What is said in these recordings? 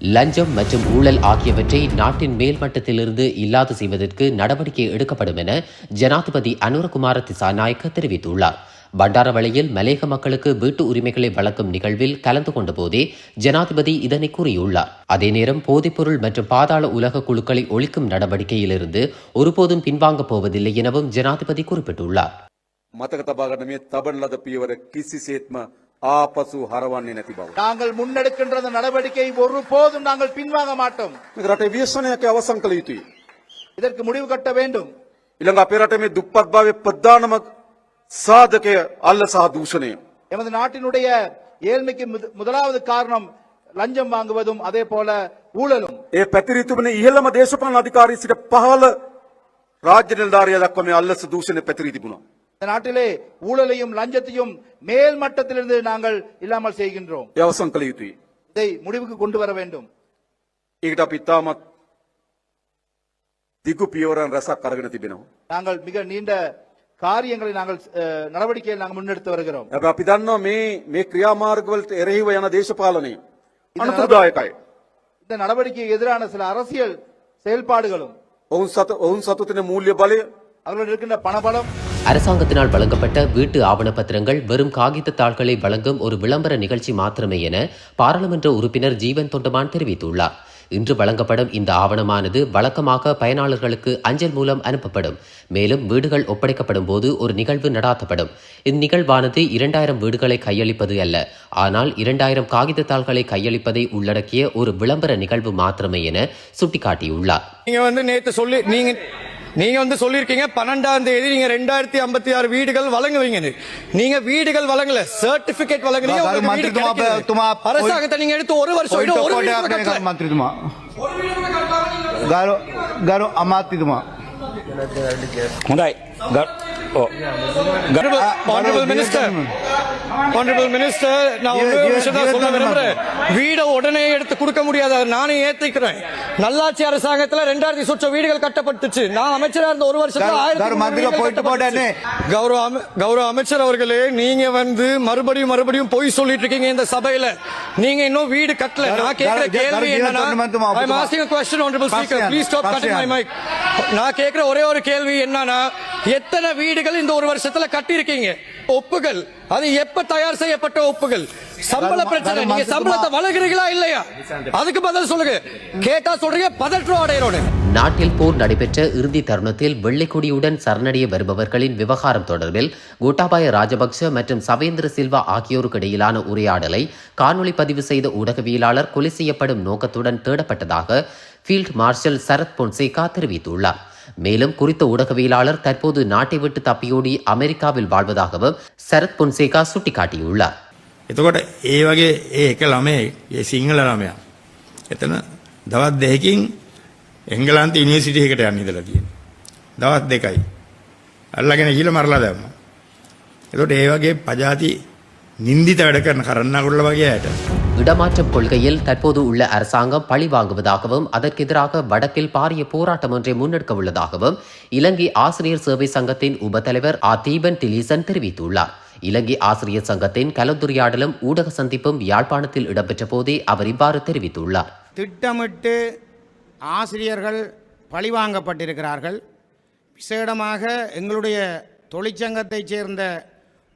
லஞ்சம் மற்றும் ஊழல் ஆகியவற்றை நாட்டின் மேல்மட்டத்திலிருந்து இல்லாது செய்வதற்கு நடவடிக்கை எடுக்கப்படும் என ஜனாதிபதி அனுரகுமார திசாநாயக்க தெரிவித்துள்ளார். பண்டாரவளையில் மலேக மக்களுக்கு வீட்டு உரிமைகளை வழங்கும் நிகழ்வில் கலந்து கொண்ட போதே ஜனாதிபதி இதனை கூறியுள்ளார். அதே நேரம் போதைப்பொருள் மற்றும் பாதாள உலக குழுக்களை ஒழிக்கும் நடவடிக்கையிலிருந்து ஒருபோதும் பின்வாங்கப் போவதில்லை எனவும் ஜனாதிபதி குறிப்பிட்டுள்ளார். මතක තබාගන්න මේ තබන ලද පියවර කිසිසේත්ම ආපසු හරවන්නේ නැති බව. நாங்கள் முன்னெடுக்கின்ற அந்த நடவடிக்கை ஒருபோதும் நாங்கள் பின்வாங்க மாட்டோம் මේක රටේ ව්‍යසනයක් අවසන් කළ යුතුයි. இதற்கு முடிவு கட்ட வேண்டும் ඊළඟ අපේ රටේ මේ දුප්පත් භාවයේ ප්‍රධානම සාධකය අල්ල සහ දූෂණය. எமது நாட்டினுடைய ஏழ்மைக்கு முத- முதலாவது காரணம் லஞ்சம் வாங்குவதும் அதே போல ஊழலும் ඒ පැතිරී තිබෙන ඉහළම දේශපාලන අධිකාරී සිට පහළ රාජ්‍ය නිලධාරියා දක්වා මේ අල්ලස දූෂණය පැතිරී තිබුණා. இந்த நாட்டிலே ஊழலையும் லஞ்சத்தையும் மேல் மட்டத்திலிருந்து நாங்கள் இல்லாமல் செய்கின்றோம் ඒ අවසන් කළ යුතුයි. இதை முடிவுக்கு கொண்டு வர வேண்டும் ඒකට අපි ඉතාමත් දිගු පියවරන් රැසක් අරගෙන තිබෙනවා. நாங்கள் மிக நீண்ட காரியங்களை நாங்கள் அஹ், நடவடிக்கையை நாங்கள் முன்னெடுத்து வருகிறோம் හැබැයි අපි දන්නවා මේ මේ ක්‍රියාමාර්ගවලට එරෙහිව යන දේශපාලනය අනතුරුදායකයි. இந்த நடவடிக்கைக்கு எதிரான சில அரசியல் செயல்பாடுகளும் ඔවුන් සතු ඔවුන් සතු තින මූල්‍ය බලය அவர்கள் இருக்கின்ற பணபலம் அரசாங்கத்தினால் வழங்கப்பட்ட வீட்டு ஆவணப்பத்திரங்கள் வெறும் காகித தாள்களை வழங்கும் ஒரு விளம்பர நிகழ்ச்சி மாத்திரமே என பாராளுமன்ற உறுப்பினர் ஜீவன் தொண்டமான் தெரிவித்துள்ளார். இன்று வழங்கப்படும் இந்த ஆவணமானது வழக்கமாக பயனாளர்களுக்கு அஞ்சல் மூலம் அனுப்பப்படும். மேலும் வீடுகள் ஒப்படைக்கப்படும் போது ஒரு நிகழ்வு நடாத்தப்படும். இந்நிகழ்வானது இரண்டாயிரம் வீடுகளை கையளிப்பது அல்ல. ஆனால் இரண்டாயிரம் காகித தாள்களை கையளிப்பதை உள்ளடக்கிய ஒரு விளம்பர நிகழ்வு மாத்திரமே என சுட்டிக்காட்டியுள்ளார். நீங்க வந்து நேற்று சொல்லி நீங்க நீங்க வந்து சொல்லியிருக்கீங்க பன்னெண்டாம் தேதி நீங்க ரெண்டாயிரத்தி ஐம்பத்தி ஆறு வீடுகள் வழங்குவீங்க நீங்க வீடுகள் வழங்கல சர்டிபிகேட் வழங்குறீங்க அரசாங்கத்தை நீங்க எடுத்து ஒரு வருஷம் ஒரு గారు గారు అమాతిదుమా ఉండాయి Honorable Minister, Honorable Minister, நான் ஒரு விஷயம் தான் சொல்ல விரும்புறேன். வீடை உடனே எடுத்து கொடுக்க முடியாது. அதை நானே ஏத்துக்கிறேன். நல்லாட்சி அரசாங்கத்துல ரெண்டாயிரத்தி சொச்ச வீடுகள் கட்டப்பட்டுச்சு. நான் அமைச்சரா இருந்த ஒரு வருஷத்துல. கௌரவ கௌரவ அமைச்சர் அவர்களே நீங்க வந்து மறுபடியும் மறுபடியும் பொய் சொல்லிட்டு இருக்கீங்க இந்த சபையில. நீங்க இன்னும் வீடு கட்டல. நான் கேக்குற கேள்வி என்னன்னா கரு- மந்திரிமா, I'm asking a question honorable speaker. Passian, please stop cutting my Passian. mic. நான் கேக்குற ஒரே ஒரு கேள்வி என்னன்னா எத்தனை வீடுகள் இந்த ஒரு வருஷத்துல கட்டி இருக்கீங்க ஒப்புகள். அது எப்ப தயார் செய்யப்பட்ட ஒப்புகள்? சம்பள பிரச்சனை. நீங்க சம்பளத்தை வழங்குறீங்களா இல்லையா? அதுக்கு பதில் சொல்லுங்க. கேட்டா சொல்றீங்க பதற்றம் அடைகிறோன்னு நாட்டில் போர் நடைபெற்ற இறுதி தருணத்தில் வெள்ளைக்கொடியுடன் சரணடைய வருபவர்களின் விவகாரம் தொடர்பில் கோட்டாபாய ராஜபக்ஷ மற்றும் சவேந்திர சில்வா ஆகியோருக்கு இடையிலான உரையாடலை காணொளி பதிவு செய்த ஊடகவியலாளர் கொலை செய்யப்படும் நோக்கத்துடன் தேடப்பட்டதாக ஃபீல்ட் மார்ஷல் சரத் பொன்சேகா தெரிவித்துள்ளார். மேலும் குறித்த ஊடகவியலாளர் தற்போது நாட்டை விட்டு தப்பியோடி அமெரிக்காவில் வாழ்வதாகவும் சரத் பொன்சேகா சுட்டிக்காட்டியுள்ளார். එතකොට ඒ වගේ ඒ එක ළමේ ඒ සිංහල ළමයා එතන දවත් දෙකකින් එංගලන්ත යුනිවර්සිටි එකට යන්න ඉඳලා තියෙනවා. දවස් දෙකයි. අල්ලගෙන ගිහලා මරලා දැම්මා. එතකොට ඒ වගේ පජාති නින්දිත වැඩ කරන කරන්නාගොල්ල වගේ අයට இடமாற்றம் கொள்கையில் தற்போது உள்ள அரசாங்கம் பழி வாங்குவதாகவும் அதற்கெதிராக வடக்கில் பாரிய போராட்டம் ஒன்றை முன்னெடுக்க உள்ளதாகவும் இலங்கை ஆசிரியர் சேவை சங்கத்தின் உபத்தலைவர் ஆ தீபன் டிலீசன் தெரிவித்துள்ளார் இலங்கை ஆசிரியர் சங்கத்தின் கலந்துரையாடலும் ஊடக சந்திப்பும் யாழ்ப்பாணத்தில் இடம்பெற்ற போதே அவர் இவ்வாறு தெரிவித்துள்ளார். திட்டமிட்டு ஆசிரியர்கள் பழிவாங்கப்பட்டிருக்கிறார்கள். விசேடமாக எங்களுடைய தொழிற்சங்கத்தைச் சேர்ந்த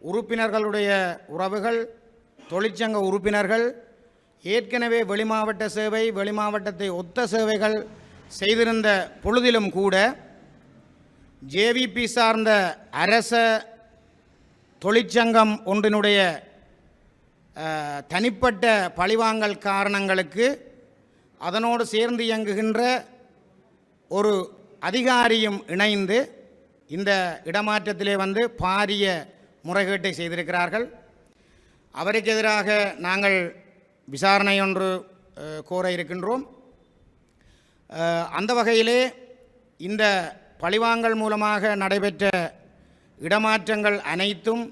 உறுப்பினர்களுடைய உறவுகள் தொழிற்சங்க உறுப்பினர்கள் ஏற்கனவே வெளிமாவட்ட சேவை வெளிமாவட்டத்தை ஒத்த சேவைகள் செய்திருந்த பொழுதிலும் கூட ஜேவிபி சார்ந்த அரச தொழிற்சங்கம் ஒன்றினுடைய தனிப்பட்ட பழிவாங்கல் காரணங்களுக்கு அதனோடு சேர்ந்து இயங்குகின்ற ஒரு அதிகாரியும் இணைந்து இந்த இடமாற்றத்திலே வந்து பாரிய முறைகேட்டை செய்திருக்கிறார்கள். அவருக்கு எதிராக நாங்கள் விசாரணை ஒன்று கோர இருக்கின்றோம். அந்த வகையிலே இந்த பழிவாங்கல் மூலமாக நடைபெற்ற இடமாற்றங்கள் அனைத்தும்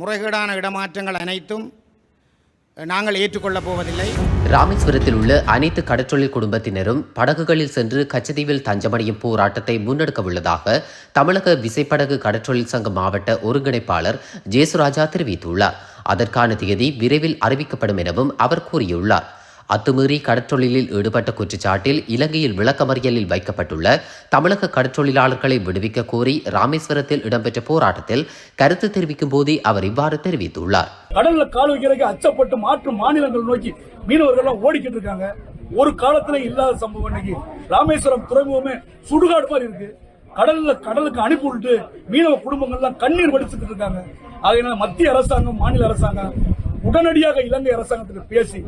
முறைகேடான இடமாற்றங்கள் அனைத்தும் நாங்கள் ஏற்றுக்கொள்ளப் போவதில்லை. ராமேஸ்வரத்தில் உள்ள அனைத்து கடற்றொழில் குடும்பத்தினரும் படகுகளில் சென்று கச்சதீவில் தஞ்சமடையும் போராட்டத்தை முன்னெடுக்க உள்ளதாக தமிழக விசைப்படகு கடற்றொழில் சங்க மாவட்ட ஒருங்கிணைப்பாளர் ஜேசுராஜா தெரிவித்துள்ளார். அதற்கான தேதி விரைவில் அறிவிக்கப்படும் எனவும் அவர் கூறியுள்ளார். அத்துமீறி கடற்றொழிலில் ஈடுபட்ட குற்றச்சாட்டில் இலங்கையில் விளக்கமறியலில் வைக்கப்பட்டுள்ள தமிழக கடற்றொழிலாளர்களை விடுவிக்க கோரி ராமேஸ்வரத்தில் இடம்பெற்ற போராட்டத்தில் கருத்து தெரிவிக்கும் போதே அவர் இவ்வாறு தெரிவித்துள்ளார். கடல்ல கால் வைக்கிறதுக்கு அச்சப்பட்டு மாற்று மாநிலங்கள் நோக்கி மீனவர்கள் ஓடிக்கிட்டு இருக்காங்க. ஒரு காலத்துல இல்லாத சம்பவம் இன்னைக்கு ராமேஸ்வரம் துறைமுகமே சுடுகாடு மாதிரி இருக்கு. கடல்ல கடலுக்கு அனுப்பி விட்டு மீனவ குடும்பங்கள்லாம் கண்ணீர் வடிச்சுட்டு இருக்காங்க. அதனால மத்திய அரசாங்கம் மாநில அரசாங்கம் உடனடியாக இலங்கை அரசாங்கத்துக்கு பேசி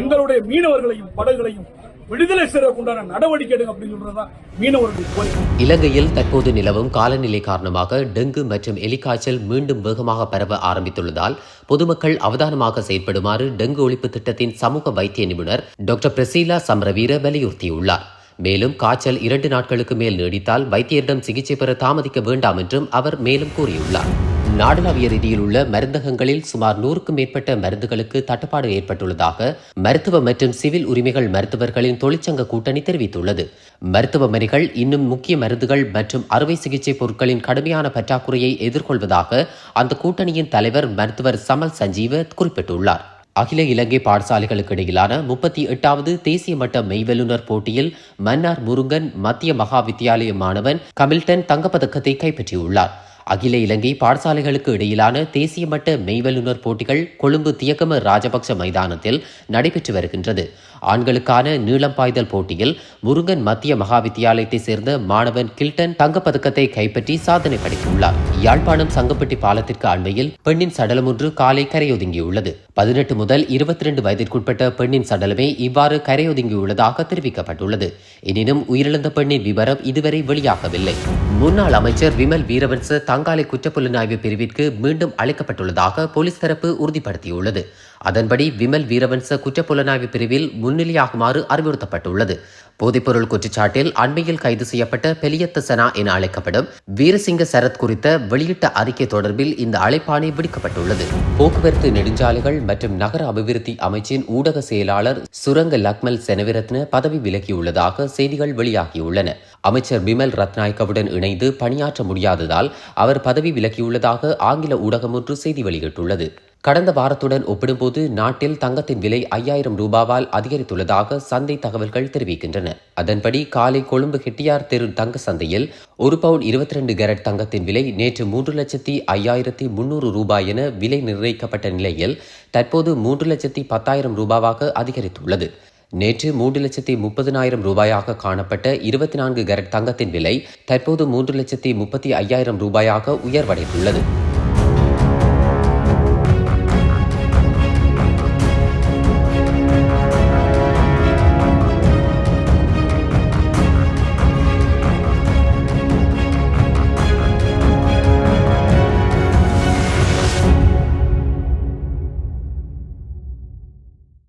எங்களுடைய மீனவர்களையும் படகுகளையும் விடுதலை செய்வதற்குண்டான நடவடிக்கை எடுங்க அப்படின்னு சொல்றதுதான் மீனவர்களுடைய கோரிக்கை. இலங்கையில் தற்போது நிலவும் காலநிலை காரணமாக டெங்கு மற்றும் எலிக்காய்ச்சல் மீண்டும் வேகமாக பரவ ஆரம்பித்துள்ளதால் பொதுமக்கள் அவதானமாக செயற்படுமாறு டெங்கு ஒழிப்பு திட்டத்தின் சமூக வைத்திய நிபுணர் டாக்டர் பிரசீலா சம்ரவீர வலியுறுத்தியுள்ளார். மேலும் காய்ச்சல் இரண்டு நாட்களுக்கு மேல் நீடித்தால் வைத்தியரிடம் சிகிச்சை பெற தாமதிக்க வேண்டாம் என்றும் அவர் மேலும் கூறியுள்ளார். நாடளாவிய ரீதியில் உள்ள மருந்தகங்களில் சுமார் நூறுக்கும் மேற்பட்ட மருந்துகளுக்கு தட்டுப்பாடு ஏற்பட்டுள்ளதாக மருத்துவ மற்றும் சிவில் உரிமைகள் மருத்துவர்களின் தொழிற்சங்க கூட்டணி தெரிவித்துள்ளது. மருத்துவமனைகள் இன்னும் முக்கிய மருந்துகள் மற்றும் அறுவை சிகிச்சை பொருட்களின் கடுமையான பற்றாக்குறையை எதிர்கொள்வதாக அந்த கூட்டணியின் தலைவர் மருத்துவர் சமல் சஞ்சீவ குறிப்பிட்டுள்ளார். அகில இலங்கை பாடசாலைகளுக்கு இடையிலான முப்பத்தி எட்டாவது தேசிய மட்ட மெய்வல்லுநர் போட்டியில் மன்னார் முருங்கன் மத்திய மகா வித்தியாலய மாணவன் கமில்டன் தங்கப்பதக்கத்தை கைப்பற்றியுள்ளார். அகில இலங்கை பாடசாலைகளுக்கு இடையிலான தேசிய மட்ட மெய்வல்லுநர் போட்டிகள் கொழும்பு தியக்கம ராஜபக்ச மைதானத்தில் நடைபெற்று வருகின்றது. ஆண்களுக்கான நீளம் பாய்தல் போட்டியில் முருங்கன் மத்திய மகா வித்தியாலயத்தை சேர்ந்த மாணவன் கில்டன் தங்கப்பதக்கத்தை கைப்பற்றி சாதனை படைத்துள்ளார். யாழ்ப்பாணம் சங்கப்பட்டி பாலத்திற்கு அண்மையில் பெண்ணின் சடலம் ஒன்று காலை கரையொதுங்கியுள்ளது. பதினெட்டு முதல் இருபத்தி ரெண்டு வயதிற்குட்பட்ட பெண்ணின் சடலமே இவ்வாறு கரையொதுங்கியுள்ளதாக தெரிவிக்கப்பட்டுள்ளது. எனினும் உயிரிழந்த பெண்ணின் விவரம் இதுவரை வெளியாகவில்லை. முன்னாள் அமைச்சர் விமல் வீரவன்ச சங்காலை குற்றப்புலனாய்வு பிரிவிற்கு மீண்டும் அழைக்கப்பட்டுள்ளதாக போலீஸ் தரப்பு உறுதிப்படுத்தியுள்ளது. அதன்படி விமல் வீரவன்ச குற்றப்புலனாய்வு பிரிவில் முன்னிலையாகுமாறு அறிவுறுத்தப்பட்டுள்ளது. போதைப்பொருள் குற்றச்சாட்டில் அண்மையில் கைது செய்யப்பட்ட பெலியத்த சனா என அழைக்கப்படும் வீரசிங்க சரத் குறித்த வெளியிட்ட அறிக்கை தொடர்பில் இந்த அழைப்பாணை விடுக்கப்பட்டுள்ளது. போக்குவரத்து நெடுஞ்சாலைகள் மற்றும் நகர அபிவிருத்தி அமைச்சின் ஊடக செயலாளர் சுரங்க லக்மல் செனவிரத்ன பதவி விலகியுள்ளதாக செய்திகள் வெளியாகியுள்ளன. அமைச்சர் பிமல் ரத்நாயக்கவுடன் இணைந்து பணியாற்ற முடியாததால் அவர் பதவி விலகியுள்ளதாக ஆங்கில ஊடகம் ஒன்று செய்தி வெளியிட்டுள்ளது. கடந்த வாரத்துடன் ஒப்பிடும்போது நாட்டில் தங்கத்தின் விலை ஐயாயிரம் ரூபாவால் அதிகரித்துள்ளதாக சந்தை தகவல்கள் தெரிவிக்கின்றன. அதன்படி காலை கொழும்பு ஹெட்டியார் தெரு தங்க சந்தையில் ஒரு பவுன் இருபத்தி ரெண்டு கேரட் தங்கத்தின் விலை நேற்று மூன்று லட்சத்தி ஐயாயிரத்தி முன்னூறு ரூபாய் என விலை நிர்ணயிக்கப்பட்ட நிலையில் தற்போது மூன்று லட்சத்தி பத்தாயிரம் ரூபாவாக அதிகரித்துள்ளது. நேற்று மூன்று லட்சத்தி முப்பதினாயிரம் ரூபாயாக காணப்பட்ட இருபத்தி நான்கு கேரட் தங்கத்தின் விலை தற்போது மூன்று லட்சத்தி முப்பத்தி ஐயாயிரம் ரூபாயாக உயர்வடைந்துள்ளது.